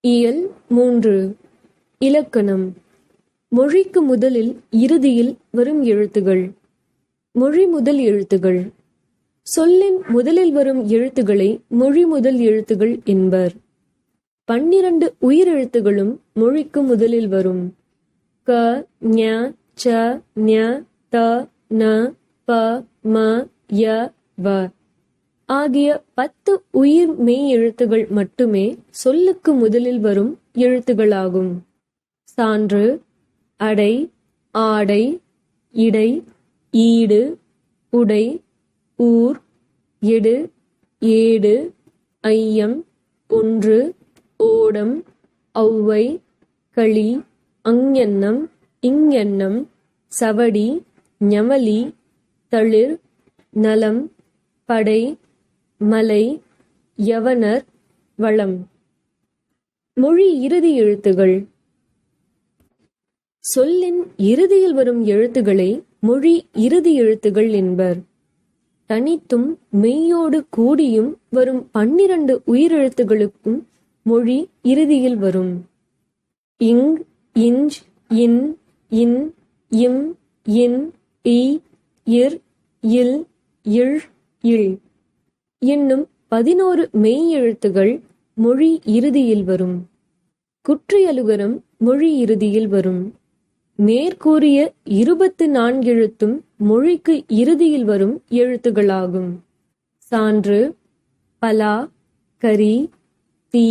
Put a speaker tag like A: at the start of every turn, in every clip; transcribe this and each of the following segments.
A: இயல் மூன்று. இலக்கணம். மொழிக்கு முதலில் இறுதியில் வரும் எழுத்துகள். மொழி முதல் எழுத்துகள். சொல்லின் முதலில் வரும் எழுத்துக்களை மொழி முதல் எழுத்துகள் என்பர். பன்னிரண்டு உயிரெழுத்துகளும் மொழிக்கு முதலில் வரும். க ஞ ச ஞ த ந ப ம ய வ. ஆகிய பத்து உயிர் மெய் எழுத்துகள் மட்டுமே சொல்லுக்கு முதலில் வரும் எழுத்துகளாகும். சான்று அடை ஆடை இடை ஈடு உடை ஊர் எடு ஏடு ஐயம் ஒன்று ஓடம் ஔவை களி அங்கெண்ணம் இங்கெண்ணம் சவடி ஞமலி தளிர் நலம் படை மலை யவனர் வளம். மொழி இறுதி எழுத்துகள். சொல்லின் இறுதியில் வரும் எழுத்துக்களை மொழி இறுதி எழுத்துகள் என்பர். தனித்தும் மெய்யோடு கூடியும் வரும் பன்னிரண்டு உயிரெழுத்துகளுக்கும் மொழி இறுதியில் வரும். இங் இஞ்ச் இன் இன் இம் இன் இ இர் இல் இழ் இல். என்னும் பதினோரு மெய் எழுத்துகள் மொழி இறுதியில் வரும். குற்றியலுகரம் மொழி இறுதியில் வரும். மேற்கூறிய இருபத்து நான்கெழுத்தும் மொழிக்கு இறுதியில் வரும் எழுத்துகளாகும். சான்று பலா கரி தீ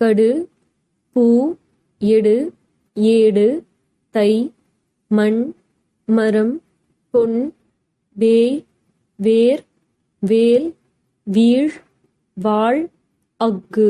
A: கடு பூ எடு ஏடு தை மண் மரம் பொன் வேய் வேர் வேல் வீழ் வாழ் அக்கு